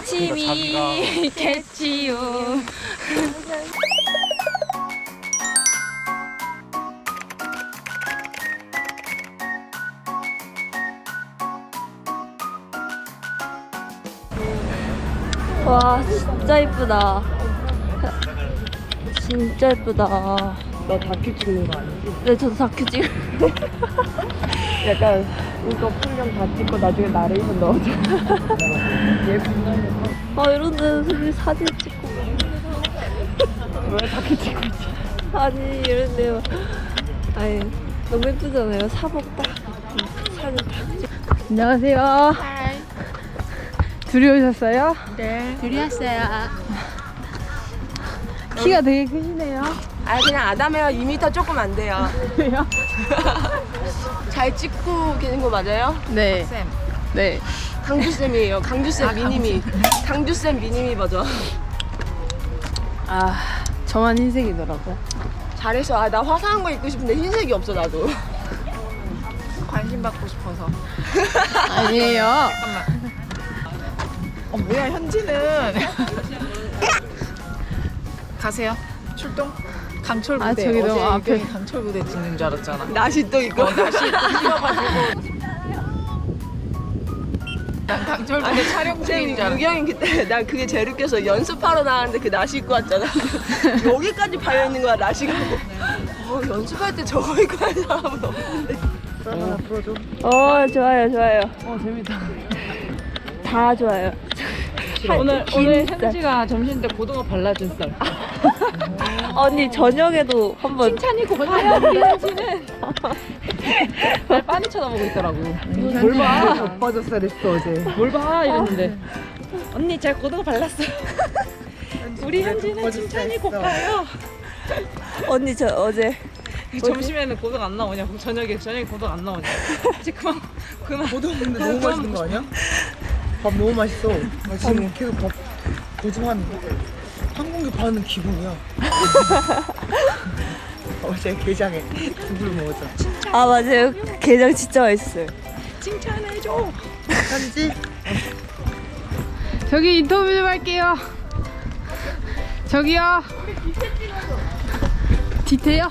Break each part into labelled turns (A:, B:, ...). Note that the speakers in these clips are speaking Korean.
A: 기침이 겠지요. 와 진짜 이쁘다. 진짜 이쁘다.
B: 너 다큐 찍는 거 아니지?
A: 네 저도 다큐 찍.
B: 약간 이거 풍경 다 찍고 나중에 나레이션 넣어줘.
A: 아 이런 데서 사진 찍고
B: 왜 다큐 찍고 있지?
A: 아니 이런 데 아니 너무 예쁘잖아요 사복 딱 사진 딱 찍고
C: 안녕하세요. 둘이 오셨어요?
A: 네 둘이 왔어요
C: 키가 되게 크시네요.
B: 아 그냥 아담해요. 2m 조금 안 돼요.
C: 왜요?
B: 잘 찍고 계는 거 맞아요?
C: 네. 네.
B: 강주쌤이에요. 강주쌤 미니미. 강주쌤 미니미 버전.
C: 아, 저만 흰색이더라고요.
B: 잘해서 아 나 화사한 거 입고 싶은데 흰색이 없어 나도.
D: 관심 받고 싶어서.
C: 아니에요.
D: 어 뭐야 현지는 가세요 출동 강철 부대
C: 아, 저기 너무
D: 어제
C: 앞에.
D: 유경이 강철 부대 찍는 줄 알았잖아
B: 나시 또 있고.
D: 날씨 또 휘어가지고 난 강철 부대 촬영
B: 쌤
D: 중인 줄 알았어
B: 유경이 그때 난 그게 제일 웃겨서 연습하러 나왔는데 그 나시 입고 왔잖아. 여기까지 발려 있는 거야 나시가. 어, 연습할 때 저거 입고 한 사람은 없는데.
A: 어 좋아요 좋아요
C: 어, 재밌다.
A: 다 좋아요
C: 오늘,
A: 긴
C: 오늘
A: 쌀.
C: 현지가 점심 때 고등어 발라준 썰.
A: 언니 저녁에도 한번
C: 칭찬이 고파요, 우리 현지는. 날 빤히 쳐다보고 있더라고. 뭘 봐?
B: 오빠졌어야 됐어 어제.
C: 뭘 봐? 이랬는데. 언니, 제가 고등어 발랐어요. 우리 현지는 칭찬이 고파요.
A: 언니 저 어제
C: 점심에는 고등 안 나오냐? 그럼 저녁에 저녁에 고등 안 나오냐? 이제 그만 그만.
E: 고등 근데 너무 맛있는 거 아니야? 밥 너무 맛있어. 나 지금 계속 밥 거짓말하는 거. 항공기 파는 기분이야. 어제 게장에 두부를 먹었잖아.
A: 아 맞아요 게장 진짜 맛있어요
C: 칭찬해줘.
E: 한지?
C: 저기 인터뷰 좀 할게요. 저기요. 디테요?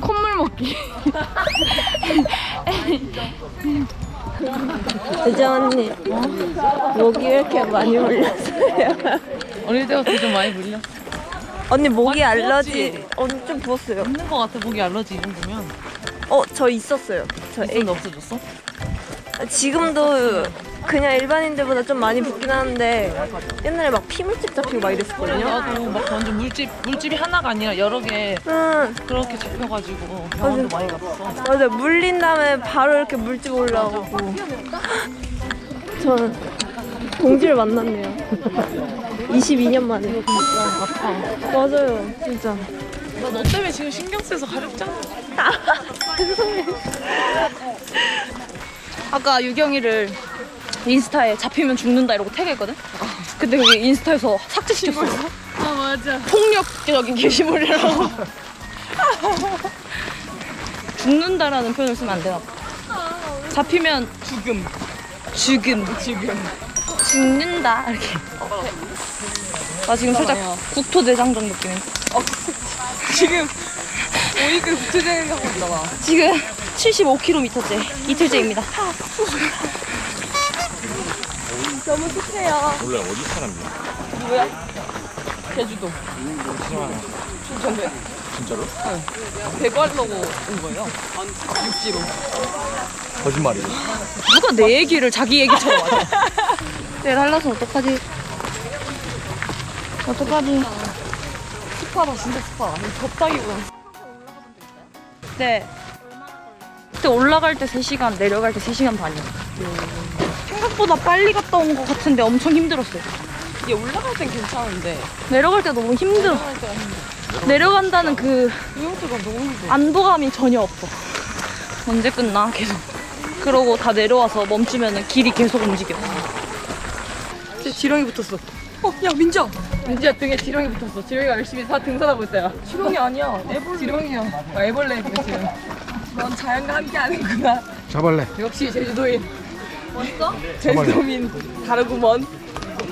A: 콧물
C: 먹기.
A: 대장 언니 목이 왜 이렇게 많이 올렸어요?
C: 어릴 때부터 좀 많이 물려.
A: 언니 목이 알러지 언니 좀 부었어요
D: 있는 거 같아 목이 알러지 이 정도면
A: 어 저 있었어요 저 애,
D: 있었는데 없어졌어?
A: 지금도 그냥 일반인들보다 좀 많이 붓긴 하는데 옛날에 막 피물집 잡히고 막 이랬었거든요.
D: 나도 막 완전 물집 물집이 하나가 아니라 여러 개
A: 응.
D: 그렇게 잡혀가지고 병원도 많이 갔어.
A: 맞아. 물린 다음에 바로 이렇게 물집 올라오고. 저는 동지를 만났네요. 22년 만에. 맞아요. 진짜.
D: 나 너 때문에 지금 신경 쓰여서 가렵잖아.
F: 아까 유경이를 인스타에 잡히면 죽는다 이러고 태그했거든? 근데 그게 인스타에서 삭제시켰어. 아, 맞아. 폭력적인 게시물이라고. 죽는다라는 표현을 쓰면 안 되나 봐. 잡히면 죽음. 죽음. 죽음. 죽는다. 이렇게. 나 지금 살짝 국토대장정 느낌이.
D: 지금 오이그 구체적인 하고 있잖아
F: 지금 75km째 이틀째입니다.
D: 제주도 춘천에 진짜로? 응 배구 하려고 온 거예요 육지로
E: 거짓말이지.
F: 누가 내 얘기를 자기 얘기처럼 하지? 내일 할라서 어떡하지? 어떡하지?
D: 습하다 진짜 습하다 덥다기보다
F: 네. 그때 올라갈 때 3시간, 내려갈 때 3시간 반이야. 생각보다 빨리 갔다 온 것 같은데 엄청 힘들었어요.
D: 이게 올라갈 땐 괜찮은데
F: 내려갈 때 너무 힘들어. 내려간다는 그
D: 유영수가 너무 힘들어.
F: 안도감이 전혀 없어. 언제 끝나? 계속. 그러고 다 내려와서 멈추면 길이 계속 움직여.
D: 쟤 지렁이 붙었어. 어, 야 민지야. 민지야 등에 지렁이 붙었어. 지렁이가 열심히 사 등산하고 있다. 지렁이 아니야. 애벌레. 지렁이야. 아, 애벌레 그치. 넌 자연과 함께 하는구나.
G: 잡을래.
D: 역시 제주도인. 왔어? 제주도민 다르구먼.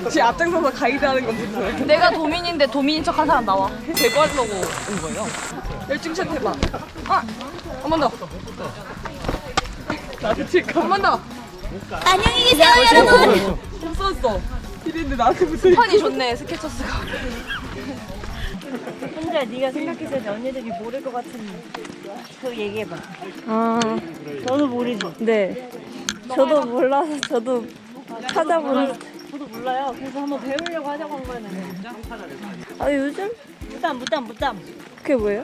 D: 지 앞장서서 가이드하는 건 무슨?
F: 내가 도민인데 도민인 척한 사람 나와.
D: 제거하려고 온 거예요. 열중샷 해봐. 아, 한 번 더. 나도 칠까? 한번 더.
H: 안녕히 계세요, 여러분.
D: 없었어. 이랬는데 나한테 무슨?
F: 판이 좋네, 스케쳐스가.
H: 혼자 네가 생각했을 때 언니들이 모를 것 같은 그 얘기해봐.
A: 아,
H: 너도 모르지?
A: 네. 저도 몰라서 저도 찾아보는.
H: 저도 몰라요. 그래서 한번 배우려고 하자고 한 거였는데.
A: 아, 요즘?
H: 무땀, 무땀, 무땀.
A: 그게 뭐예요?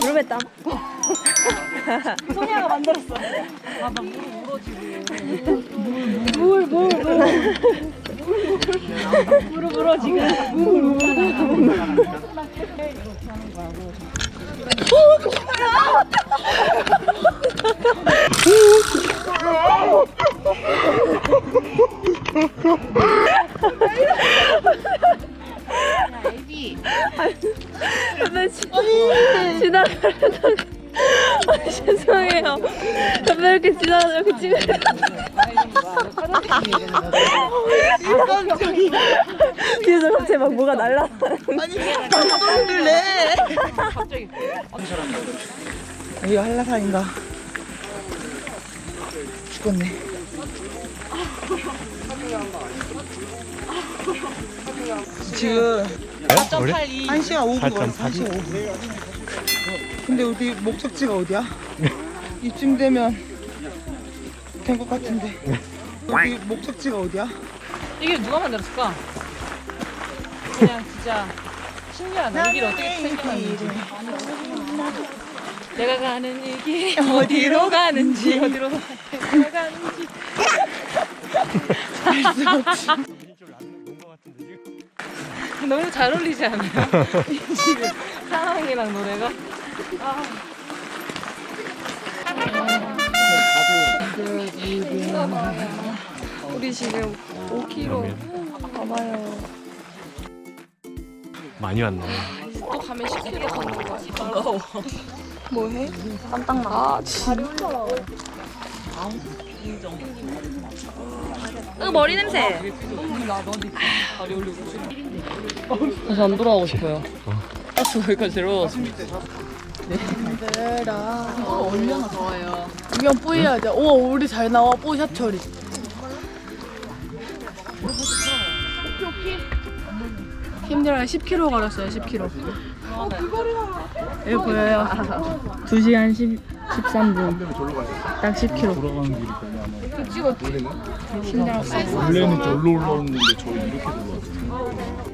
A: 무릎에 땀.
H: 소녀가 만들었어.
A: 나 이렇게 지나가 이렇게 찍으려 뒤에서 갑자기 막 뭐가 날라.
E: 여기 한라산인가? 죽겠네. 지금 1시간 5분 걸었어. 1시간 5분. 근데 어디 목적지가 어디야? 이쯤 되면 된 것 같은데. 여기 목적지가 어디야?
C: 이게 누가 만들었을까? 그냥 진짜 신기하네. 이길 어떻게 생겨났는지. 내가 가는 이 길 어디로 가는지 어디로 가는지 너무 잘 어울리지 않아요? 지금 상황이랑 노래가
A: 우리 지금 5km 가봐요.
G: 많이 왔네.
D: 또 가면 10km 가는 거야. 반가워.
A: 뭐해?
F: 깜짝 나.
A: 아, 진짜.
F: 으, 머리 냄새.
D: 다시 안 돌아가고 싶어요. 아, 저 여기까지 데려왔습니다.
B: 이건 뿌이야 돼. 오, 우리 잘 나와. 뽀샵 처리. 힘들어요. 10km 걸었어요. 10km. 어, 그거야. 여기 보여요. 2시간 10, 13분. 딱 10km.
G: 원래는 절로 올라오는데 저 이렇게 돌아왔어요.